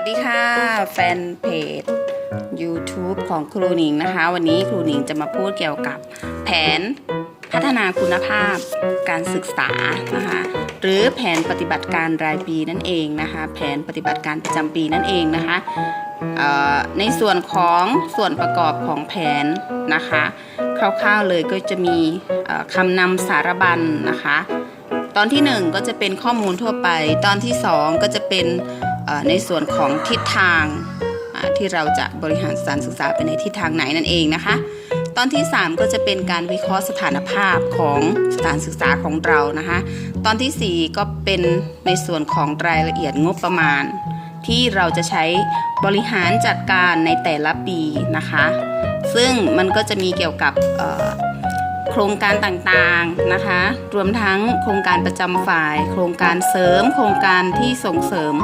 วัสดีค่ะ แฟนเพจ YouTube ของครูหนิงนะคะ วันนี้ครูหนิงจะมาพูดเกี่ยวกับแผนพัฒนาคุณภาพการศึกษานะคะ หรือแผนปฏิบัติการรายปีนั่นเองนะคะ แผนปฏิบัติการประจำปีนั่นเองนะคะในส่วนของส่วนประกอบของแผนนะคะ คร่าวๆเลยก็จะมีคำนำสารบัญนะคะ ตอนที่ 1 ก็จะเป็นข้อมูลทั่วไป ตอนที่ 2 ก็จะเป็น ในส่วนของทิศทางที่เราจะบริหารสถานศึกษาไปในทิศทางไหนนั่นเองนะคะ ตอนที่ 3 ก็จะเป็นการวิเคราะห์สถานภาพของสถานศึกษาของเรานะคะ ตอนทีสี่ 4 ก็เป็นในส่วนของรายละเอียดงบประมาณ ที่เราจะใช้บริหารจัดการในแต่ละปีนะคะ ซึ่งมันก็จะมีเกี่ยวกับ โครงการต่างๆนะคะ รวมทั้งโครงการประจำฝ่าย โครงการเสริม โครงการที่ส่งเสริม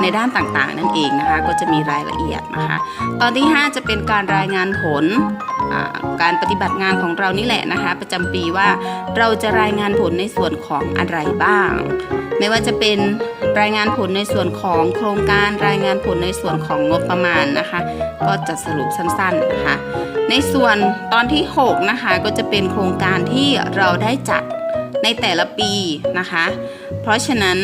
ในด้านต่างๆ นั่นเองนะคะ ก็จะมีรายละเอียดนะคะ ตอนที่ 5 จะเป็นการรายงานผล การปฏิบัติงานของเรานี่แหละนะคะ ประจำปีว่าเราจะรายงานผลในส่วนของอะไรบ้าง ไม่ว่าจะเป็นรายงานผลในส่วนของโครงการรายงานผลในส่วนของงบประมาณนะคะ ก็จะสรุปสั้นๆนะคะในส่วนตอนที่ 6 นะคะ ก็จะเป็นโครงการที่เราได้จัดในแต่ละปีนะคะ เพราะฉะนั้น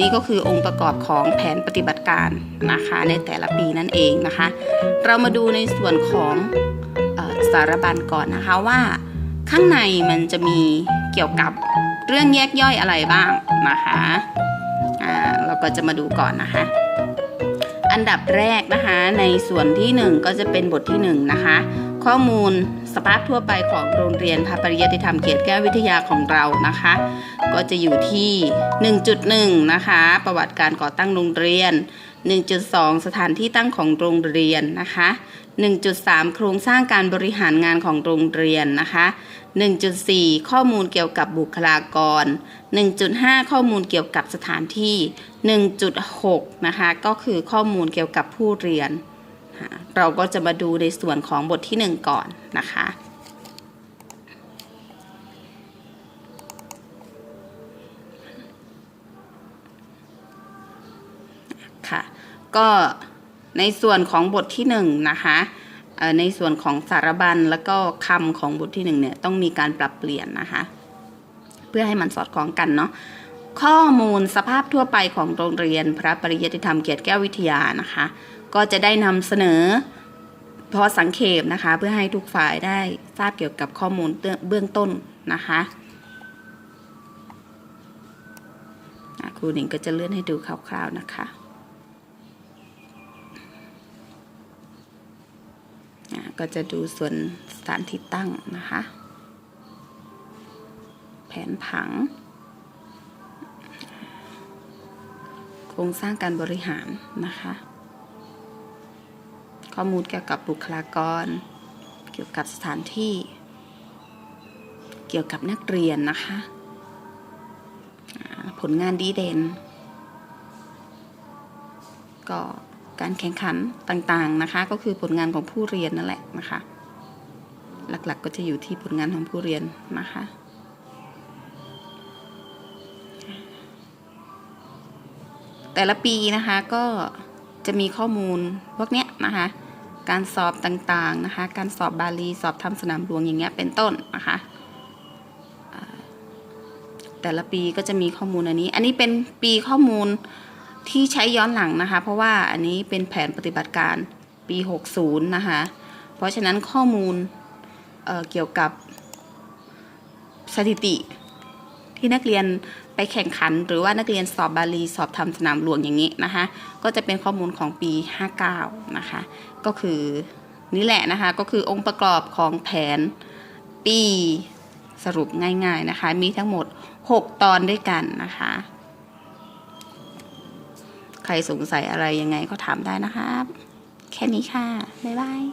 นี่ก็คือองค์ประกอบของแผนปฏิบัติการนะคะในแต่ละปีนั่นเองนะคะ เรามาดูในส่วนของ สารบัญก่อนนะคะว่าข้างในมันจะมีเกี่ยวกับเรื่องแยกย่อยอะไรบ้างนะคะเราก็จะมาดูก่อนนะคะ อันดับแรกนะคะในส่วนที่ 1 ก็จะเป็นบทที่ 1 นะคะ ข้อมูลสภาพทั่วไปของโรงเรียนพระปริยติธรรมเกียรติแก้ววิทยาของเรานะคะ ก็จะอยู่ที่ 1.1 นะคะ ประวัติการก่อตั้งโรงเรียน 1.2 สถานที่ตั้งของโรงเรียนนะคะ 1.3 โครงสร้างการบริหารงานของโรงเรียนนะคะ 1.4 ข้อมูลเกี่ยวกับบุคลากร 1.5 ข้อมูลเกี่ยวกับสถานที่ 1.6 นะคะ ก็คือข้อมูลเกี่ยวกับผู้เรียน เราก็จะมาดูในส่วนของบทที่ 1 ก่อนนะคะ ก็ในส่วนของบทที่1นะคะเอ่อในส่วนของสารบัญแล้วก็คำของบทที่1เนี่ยต้องมีการปรับเปลี่ยนนะคะ เพื่อให้มันสอดคล้องกันเนาะข้อมูลสภาพทั่วไปของโรงเรียนพระปริยัติธรรมเกียรติแก้ววิทยานะคะ ก็จะได้นำเสนอพอสังเขปนะคะ เพื่อให้ทุกฝ่ายได้ทราบเกี่ยวกับข้อมูลเบื้องต้นนะคะครูหนิงก็จะเลื่อนให้ดูคร่าวๆนะคะ อะ ก็จะดูส่วนสถานที่ตั้งนะคะ แผนผัง โครงสร้างการบริหารนะคะ ข้อมูลเกี่ยวกับบุคลากร เกี่ยวกับสถานที่ เกี่ยวกับนักเรียนนะคะ ผลงานดีเด่นก็ การแข่งขันต่างๆนะคะ ก็คือผลงานของผู้เรียนนั่นแหละนะคะ หลักๆก็จะอยู่ที่ผลงานของผู้เรียนนะคะแต่ละปีนะคะก็จะมีข้อมูลพวกเนี้ยนะคะ การสอบต่างๆนะคะ การสอบบาลีสอบทำสนามหลวงอย่างเงี้ยเป็นต้นนะคะแต่ละปีก็จะมีข้อมูลอันนี้ อันนี้เป็นปีข้อมูล ที่ใช้ย้อนหลังนะคะ เพราะว่าอันนี้เป็นแผนปฏิบัติการปี 60 นะคะ เพราะฉะนั้นข้อมูลเเกี่ยวกับสถิติที่นักเรียนไปแข่งขัน หรือว่านักเรียนสอบบาลีสอบทำสนามหลวงอย่างนี้นะคะ ก็จะเป็นข้อมูลของปี 59 นะคะ ก็คือนี่แหละนะคะก็คือองค์ประกอบของแผนปีสรุปง่ายๆนะคะ มีทั้งหมด 6 ตอนด้วยกันนะคะ ใครสงสัยอะไรยังไงก็ถามได้นะครับ แค่นี้ค่ะ บ๊ายบาย